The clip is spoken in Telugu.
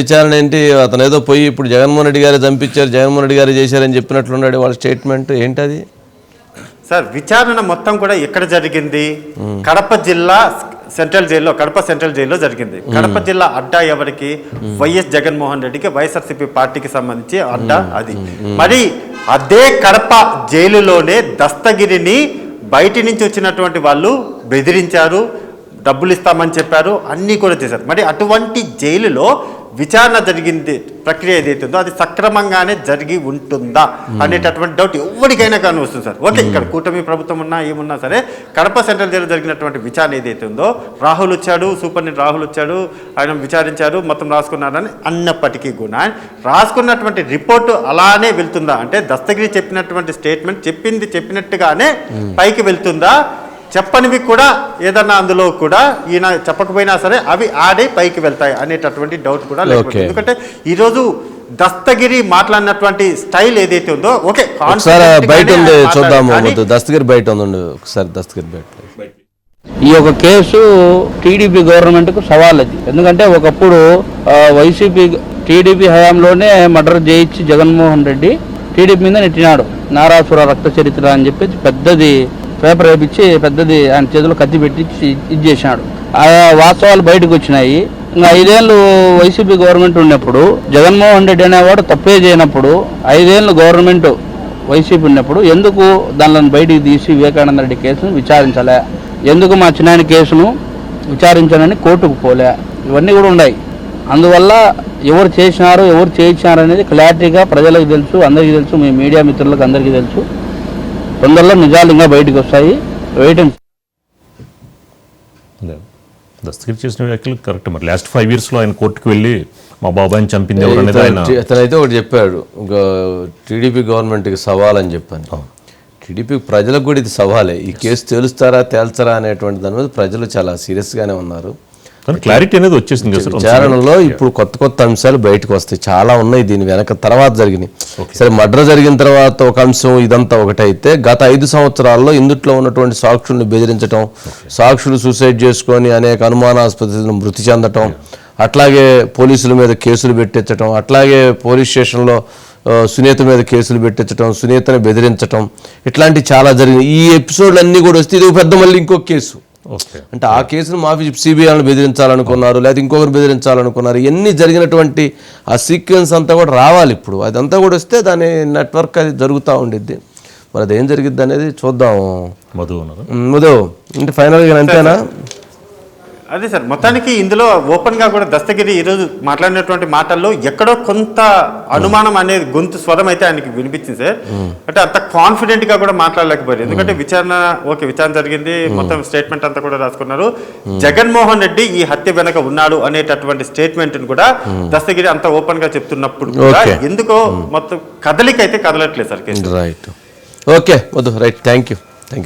విచారణ ఏంటి? అతను ఏదో పోయి ఇప్పుడు జగన్మోహన్ రెడ్డి గారు చంపించారు జగన్మోహన్ రెడ్డి గారు చేశారని చెప్పినట్లున్నాడు వాళ్ళ స్టేట్మెంట్. ఏంటది? సార్ విచారణ మొత్తం కూడా ఎక్కడ జరిగింది? కడప జిల్లా సెంట్రల్ జైల్లో కడప సెంట్రల్ జైల్లో జరిగింది. కడప జిల్లా అడ్డా ఎవరికి? వైఎస్ జగన్మోహన్ రెడ్డికి వైఎస్ఆర్సీపీ పార్టీకి సంబంధించి అడ్డా అది. మరి అదే కడప జైలులోనే దస్తగిరిని బయటి నుంచి వచ్చినటువంటి వాళ్ళు బెదిరించారు డబ్బులు ఇస్తామని చెప్పారు అన్నీ కూడా చేశారు. మరి అటువంటి జైలులో విచారణ జరిగింది ప్రక్రియ ఏదైతే ఉందో అది సక్రమంగానే జరిగి ఉంటుందా అనేటటువంటి డౌట్ ఎవరికైనా కానీ వస్తుంది సార్. ఓకే ఇక్కడ కూటమి ప్రభుత్వం ఉన్నా ఏమున్నా సరే కడప సెంట్రల్ జైలు జరిగినటువంటి విచారణ ఏదైతే ఉందో రాహుల్ వచ్చాడు సూపరింటెండెంట్ రాహుల్ వచ్చాడు ఆయన విచారించారు మొత్తం రాసుకున్నారని అన్నప్పటికీ కూడా రాసుకున్నటువంటి రిపోర్టు అలానే వెళ్తుందా? అంటే దస్తగిరి చెప్పినటువంటి స్టేట్మెంట్ చెప్పింది చెప్పినట్టుగానే పైకి వెళ్తుందా? చెప్పనివి కూడా ఏదన్నా అందులో కూడా ఈయన చెప్పకపోయినా సరే అవి ఆడే పైకి వెళ్తాయి అనేటటువంటి డౌట్ కూడా లేకపోతే. ఎందుకంటే ఈరోజు దస్తగిరి మాట్లాడినటువంటి స్టైల్ ఏదైతే ఉందో ఓకే బయట ఉంది చూద్దాము దస్తగిరి బయట ఉంది ఒకసారి దస్తగిరి బయట. ఈ యొక్క కేసు టీడీపీ గవర్నమెంట్కు సవాల్ అది ఎందుకంటే ఒకప్పుడు వైసీపీ టీడీపీ హయాంలోనే మర్డర్ చేయించి జగన్మోహన్ రెడ్డి టీడీపీ మీద నెట్టినాడు. నారాసుర రక్త చరిత్ర అని చెప్పి పెద్దది పేపర్ వేపించి పెద్దది ఆయన చేతిలో కత్తి పెట్టించి ఇది చేసినాడు ఆ వాస్తవాలు బయటకు వచ్చినాయి. ఇంకా ఐదేళ్ళు వైసీపీ గవర్నమెంట్ ఉన్నప్పుడు జగన్మోహన్ రెడ్డి అనేవాడు తప్పే చేయనప్పుడు ఐదేళ్ళు గవర్నమెంట్ వైసీపీ ఉన్నప్పుడు ఎందుకు దానిని బయటికి తీసి వివేకానంద రెడ్డి కేసును విచారించలే? ఎందుకు మా చిన్నాయన కేసును విచారించాలని కోర్టుకు పోలే? ఇవన్నీ కూడా ఉన్నాయి. అందువల్ల ఎవరు చేసినారు ఎవరు చేయించినారు అనేది క్లారిటీగా ప్రజలకు తెలుసు అందరికీ తెలుసు మీ మీడియా మిత్రులకు అందరికీ తెలుసు. తొందరలో నిజాలు ఇంకా బయటకు వస్తాయి. Wait and. దస్తగిరి చేసిన వ్యాఖ్యలు కరెక్ట్ మరి లాస్ట్ ఫైవ్ ఇయర్స్లో ఆయన కోర్టుకు వెళ్ళి మా బాబాయ్ని చంపింది ఎవరు అనేది ఆయన అతనైతే ఒకటి చెప్పాడు. టీడీపీ గవర్నమెంట్కి సవాల్ అని చెప్పాను. టీడీపీ ప్రజలకు కూడా ఇది సవాలే. ఈ కేసు తేలుస్తారా తేల్చరా అనేటువంటి దాని మీద ప్రజలు చాలా సీరియస్గానే ఉన్నారు. కానీ క్లారిటీ అనేది వచ్చేసింది విచారణలో ఇప్పుడు కొత్త కొత్త అంశాలు బయటకు వస్తాయి. చాలా ఉన్నాయి దీని వెనక తర్వాత జరిగినాయి. సరే మర్డర్ జరిగిన తర్వాత ఒక అంశం ఇదంతా ఒకటైతే గత ఐదు సంవత్సరాల్లో ఇందుట్లో ఉన్నటువంటి సాక్షుల్ని బెదిరించడం సాక్షులు సూసైడ్ చేసుకొని అనేక అనుమానాస్పద మృతి చెందటం అట్లాగే పోలీసుల మీద కేసులు పెట్టించటం అట్లాగే పోలీస్ స్టేషన్లో సునీత మీద కేసులు పెట్టించటం సునీతని బెదిరించటం ఇట్లాంటి చాలా జరిగినాయి. ఈ ఎపిసోడ్లు అన్నీ కూడా వస్తే ఇది పెద్ద మళ్ళీ ఇంకొక కేసు. అంటే ఆ కేసును మాఫీ సిబిఐలను బెదిరించాలనుకున్నారు లేదా ఇంకొకరు బెదిరించాలనుకున్నారు ఇవన్నీ జరిగినటువంటి ఆ సీక్వెన్స్ అంతా కూడా రావాలి ఇప్పుడు. అదంతా కూడా వస్తే దాని నెట్వర్క్ అది జరుగుతూ ఉండిద్ది. మరి అది ఏం జరిగిద్ది అనేది చూద్దాం మధు మధు అంటే ఫైనల్గా అంతేనా? అదే సార్ మొత్తానికి ఇందులో ఓపెన్గా కూడా దస్తగిరి ఈరోజు మాట్లాడినటువంటి మాటల్లో ఎక్కడో కొంత అనుమానం అనేది గొంతు స్వరం అయితే ఆయనకి వినిపించింది సార్. అంటే అంత కాన్ఫిడెంట్గా కూడా మాట్లాడలేకపోయారు. ఎందుకంటే విచారణ ఓకే విచారణ జరిగింది. మొత్తం స్టేట్మెంట్ అంతా కూడా రాసుకున్నారు. జగన్మోహన్ రెడ్డి ఈ హత్య వెనక ఉన్నాడు అనేటటువంటి స్టేట్మెంట్ కూడా దస్తగిరి అంత ఓపెన్గా చెప్తున్నప్పుడు కూడా. ఎందుకో మొత్తం కదలిక అయితే కదలట్లేదు sir right okay right thank you